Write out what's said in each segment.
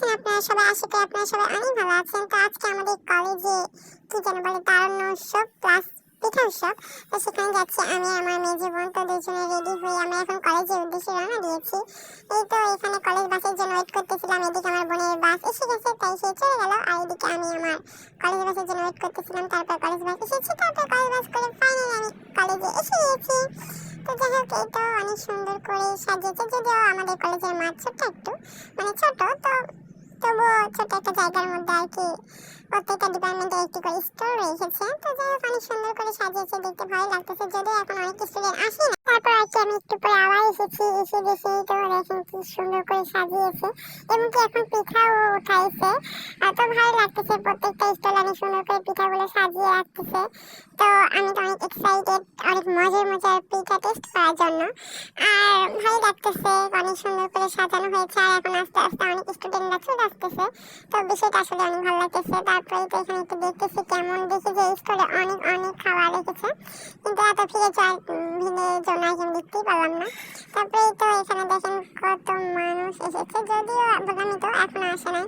সবাই আশা করি আপনারা সবাই। অনেক ভালো আছেন তো আজকে আমাদের কলেজে কি যেন বলে তারুণ্য উৎসব প্লাস পিঠা উৎসব। তো সেখানে যাচ্ছি আমি, আমার মেয়ে জীবন। তো দুজনে রেডি হয়ে আমরা এখন কলেজের উদ্দেশ্যে রওনা দিয়েছি। এই তো এখানে কলেজ বাসের জন্য ওয়েট করতেছিলাম। এদিকে আমার বোনের বাস এসে গেছে, তাই সে চলে গেল। আর এদিকে আমি আমার কলেজ বাসের জন্য ওয়েট করতেছিলাম। তারপর কলেজ বাস এসেছে। তারপর কলেজ বাস করে ফাইনালি আমি কলেজে এসে গিয়েছি তো যাই হোক তো অনেক সুন্দর করে সাজিয়েছে। যদিও আমাদের কলেজের মাঠ ছোট্ট একটু মানে ছোট, তো তবুও ছোট একটা জায়গার মধ্যে আর কি। প্রত্যেকটা ডিপার্টমেন্টে একটি করে স্টোর রেখেছে তো যাই হোক, অনেক সুন্দর করে সাজিয়েছে, দেখতে ভালো লাগতেছে। যদিও এখন অনেক স্টুডেন্ট আসে না তারপর আর কি আমি একটু পরে আবার এসেছি, এসে দেখি তো দেখেন কি সুন্দর করে সাজিয়েছে। এমনকি এখন পিঠাও উঠাইছে। আর তো ভালো লাগতেছে প্রত্যেকটা স্টল অনেক সুন্দর করে পিঠাগুলো সাজিয়ে রাখতেছে। তো আমি তো অনেক এক্সাইটেড অনেক মজার মজার পিঠা টেস্ট করার জন্য। আর ভালো লাগতেছে, অনেক সুন্দর করে সাজানো হয়েছে। আর এখন আস্তে আস্তে অনেক স্টুডেন্টরা চলে আসতেছে। তো বিষয়টা আসলে অনেক ভালো লাগতেছে। তারপরে তো এখানে একটু দেখতেছি কেমন দেখি যে স্কুলে অনেক অনেক খাবার রেখেছে। কিন্তু এত ফিরে যাওয়ার ভিড়ে জন্য আমি দেখতেই পারলাম না। তারপরে তো এখানে দেখেন কত মানুষ এসেছে যদিও বললামই তো এখনও আসে নাই।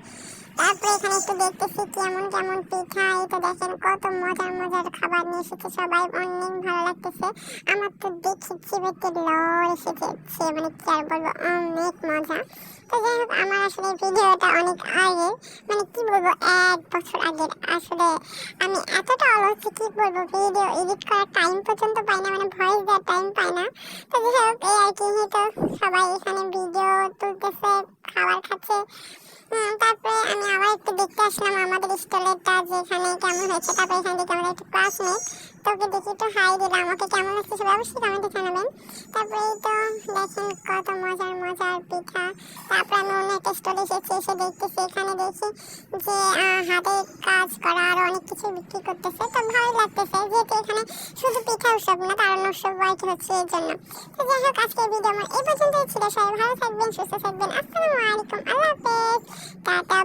তারপরে এখানে একটু দেখতেছি কেমন কেমন পিঠা, এই দেখেন কত মজার মজার খাবার নিয়ে এসেছে সবাই, অনেক ভালো লাগতেছে। আমার তো দেখে চিবেতে লড় এসে যাচ্ছে মানে কি আর বলব, অনেক মজা। তো যাই হোক, আমার আসলে ভিডিওটা অনেক আগে মানে কি বলব, এক বছর আগের। আসলে আমি এতটা অলসি কি বলব, ভিডিও এডিট করার টাইম পর্যন্ত পাই না মানে ভয়েস দেওয়ার টাইম পাই না। হোক এই আর কি তো সবাই এখানে ভিডিও তুলতেছে, খাবার খাচ্ছে। তারপরে আমি আবার একটু দেখতে আসলাম আমাদের স্টলেরটা যেখানে কেমন হয়েছে। তারপরে এখানে দেখি আমাদের একটা ক্লাসমেট তোকে দেখি একটু হাই দিলাম আমাকে কেমন লাগছে সবাই অবশ্যই কমেন্টে জানাবেন। তারপরে তো দেখেন কত মজার মজার পিঠা একটা স্টোর এসেছি, এসে দেখতেছি, এখানে দেখি যে হাতে কাজ করা আর অনেক কিছু বিক্রি করতেছে। তো ভালোই লাগতেছে, যেহেতু এখানে শুধু পিঠা উৎসব না তার অন্য উৎসব বয়স হচ্ছে এই জন্য। তো যাই হোক আজকে ভিডিও আমার এই পর্যন্তই ছিল। সবাই ভালো থাকবেন, সুস্থ থাকবেন। আসসালামু আলাইকুম, আল্লাহ হাফেজ। টাটা